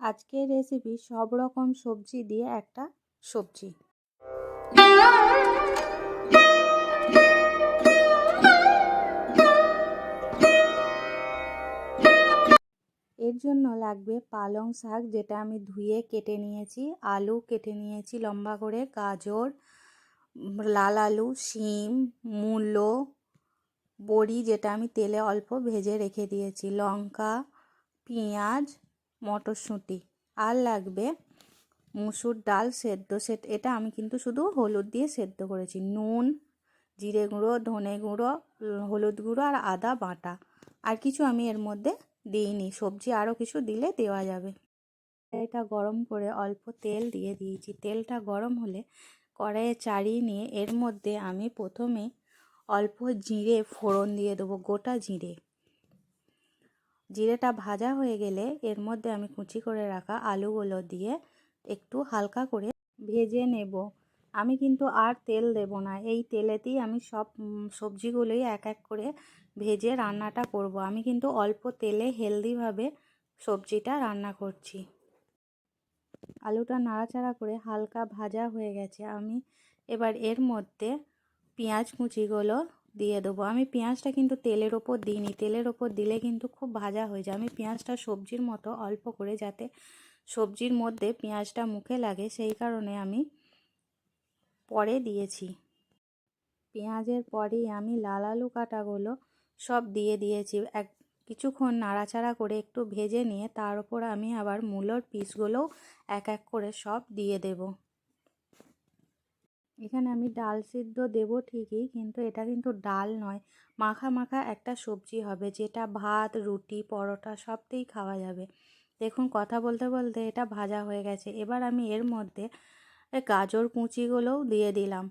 আজকের রেসিপি সব রকম সবজি দিয়ে একটা সবজি। এর জন্য লাগবে পালং শাক, যেটা আমি ধুয়ে কেটে নিয়েছি। আলু কেটে নিয়েছি লম্বা করে, গাজর, লাল আলু, শিম, মূলো, বড়ি, যেটা আমি তেলে অল্প ভেজে রেখে দিয়েছি, লঙ্কা, পেঁয়াজ মটরশুঁটি। আর লাগবে মুসুর ডাল সেদ্ধ সেট। এটা আমি কিন্তু শুধু হলুদ দিয়ে সেদ্ধ করেছি। নুন, জিরে গুঁড়ো, ধনে গুঁড়ো, হলুদ গুঁড়ো আর আদা বাটা। আর কিছু আমি এর মধ্যে দিইনি। সবজি আরও কিছু দিলে দেওয়া যাবে। এটা গরম করে অল্প তেল দিয়ে দিয়েছি। তেলটা গরম হলে কড়াইয়ে চাড়িয়ে নিয়ে এর মধ্যে আমি প্রথমে অল্প জিরে ফোড়ন দিয়ে দেবো, গোটা জিরে। জিরেটা ভাজা হয়ে গেলে এর মধ্যে আমি কুচি করে রাখা আলুগুলো দিয়ে একটু হালকা করে ভেজে নেব। আমি কিন্তু আর তেল দেব না। এই তেলেতেই আমি সব সবজিগুলোই এক এক করে ভেজে রান্নাটা করব। আমি কিন্তু অল্প তেলে হেলদিভাবে সবজিটা রান্না করছি। আলুটা নাড়াচাড়া করে হালকা ভাজা হয়ে গেছে। আমি এবার এর মধ্যে পেঁয়াজ কুচিগুলো দিয়ে দেবো। আমি পেঁয়াজটা কিন্তু তেলের ওপর দিইনি। তেলের ওপর দিলে কিন্তু খুব ভাজা হয়ে যায়। আমি পেঁয়াজটা সবজির মতো অল্প করে যাতে সবজির মধ্যে পেঁয়াজটা মুখে লাগে, সেই কারণে আমি পরে দিয়েছি। পেঁয়াজের পরেই আমি লাল আলু কাটাগুলো সব দিয়ে দিয়েছি। এক কিছুক্ষণ নাড়াচাড়া করে একটু ভেজে নিয়ে তার উপর আমি আবার মূলোর পিসগুলোও এক এক করে সব দিয়ে দেব। এখানে আমি ডাল সিদ্ধ দেব ঠিকই, কিন্তু এটা কিন্তু ডাল নয়। মাখা মাখা একটা সবজি হবে, যেটা ভাত, রুটি, পরোটা সবতেই খাওয়া যাবে। দেখুন, কথা বলতে বলতে এটা ভাজা হয়ে গেছে। এবার আমি এর মধ্যে গাজর কুচিগুলোও দিয়ে দিলাম।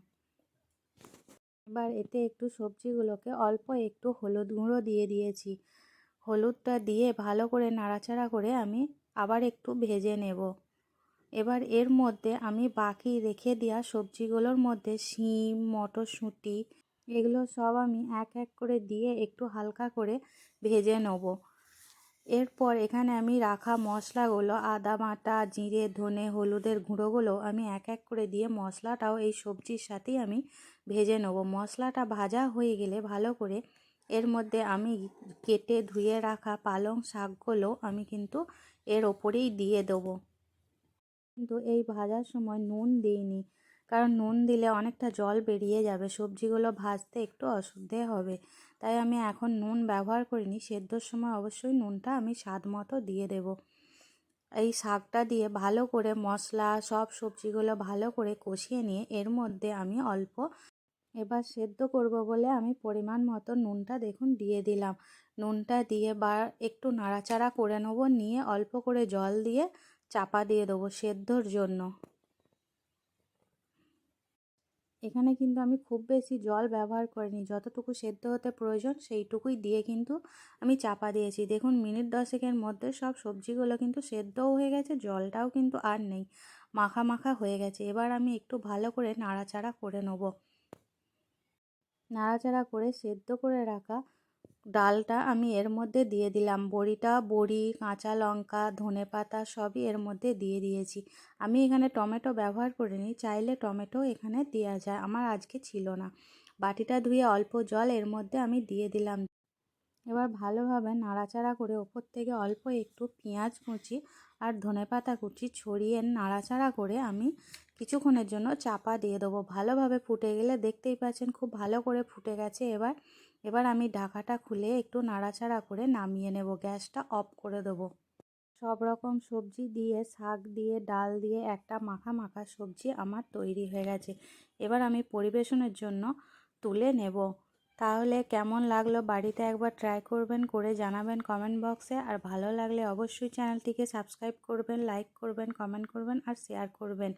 এবার এতে একটু সবজিগুলোকে অল্প একটু হলুদ গুঁড়ো দিয়ে দিয়েছি। হলুদটা দিয়ে ভালো করে নাড়াচাড়া করে আমি আবার একটু ভেজে নেব। এবার এর মধ্যে আমি বাকি রেখে দেওয়া সবজিগুলোর মধ্যে শিম, মটরশুঁটি, এগুলো সব আমি এক এক করে দিয়ে একটু হালকা করে ভেজে নেব। এরপর এখানে আমি রাখা মশলাগুলো, আদা বাটা, জিরে, ধনে, হলুদের গুঁড়োগুলো আমি এক এক করে দিয়ে মশলাটাও এই সবজির সাথেই আমি ভেজে নেব। মশলাটা ভাজা হয়ে গেলে ভালো করে এর মধ্যে আমি কেটে ধুয়ে রাখা পালং শাকগুলো আমি কিন্তু এর ওপরেই দিয়ে দেবো। কিন্তু এই ভাজার সময় নুন দিইনি। কারণ নুন দিলে অনেকটা জল বেরিয়ে যাবে, সবজিগুলো ভাজতে একটু অসুবিধে হবে। তাই আমি এখন নুন ব্যবহার করিনি, সেদ্ধর সময় অবশ্যই নুনটা আমি স্বাদ মতো দিয়ে দেব। এই শাকটা দিয়ে ভালো করে মশলা, সব সবজিগুলো ভালো করে কষিয়ে নিয়ে এর মধ্যে আমি অল্প এবার সেদ্ধ করব বলে আমি পরিমাণ মতো নুনটা দেখুন দিয়ে দিলাম। নুনটা দিয়ে বা একটু নাড়াচাড়া করে নেব, নিয়ে অল্প করে জল দিয়ে চাপা দিয়ে দেবো সেদ্ধর জন্য। এখানে কিন্তু আমি খুব বেশি জল ব্যবহার করিনি। যতটুকু সেদ্ধ হতে প্রয়োজন সেইটুকুই দিয়ে কিন্তু আমি চাপা দিয়েছি। দেখুন, মিনিট দশেকের মধ্যে সব সবজিগুলো কিন্তু সেদ্ধও হয়ে গেছে, জলটাও কিন্তু আর নেই। মাখা মাখা হয়ে গেছে। এবার আমি একটু ভালো করে নাড়াচাড়া করে নেব। নাড়াচাড়া করে সেদ্ধ করে রাখা ডালটা আমি এর মধ্যে দিয়ে দিলাম। বড়িটা, বড়ি, কাঁচা লঙ্কা, ধনে পাতা সবই এর মধ্যে দিয়ে দিয়েছি। আমি এখানে টমেটো ব্যবহার করিনি, চাইলে টমেটো এখানে দেওয়া যায়। আমার আজকে ছিল না। বাটিটা ধুয়ে অল্প জল এর মধ্যে আমি দিয়ে দিলাম। এবার ভালোভাবে নাড়াচাড়া করে ওপর থেকে অল্প একটু পেঁয়াজ কুচি আর ধনে পাতা কুচি ছড়িয়ে নাড়াচাড়া করে আমি কিছুক্ষণের জন্য চাপা দিয়ে দেবো। ভালোভাবে ফুটে গেলে দেখতেই পাচ্ছেন খুব ভালো করে ফুটে গেছে। এবার এবার আমি ঢাকাটা খুলে একটু নাড়াচাড়া করে নামিয়ে নেব, গ্যাসটা অফ করে দেবো। সব রকম সবজি দিয়ে, শাক দিয়ে, ডাল দিয়ে একটা মাখা মাখা সবজি আমার তৈরি হয়ে গেছে। এবার আমি পরিবেশনের জন্য তুলে নেব। তাহলে কেমন লাগল বাড়িতে একবার ট্রাই করবেন, করে জানাবেন কমেন্ট বক্সে আর ভালো লাগলে অবশ্যই চ্যানেলটিকে সাবস্ক্রাইব করবেন লাইক করবেন কমেন্ট করবেন আর শেয়ার করবেন।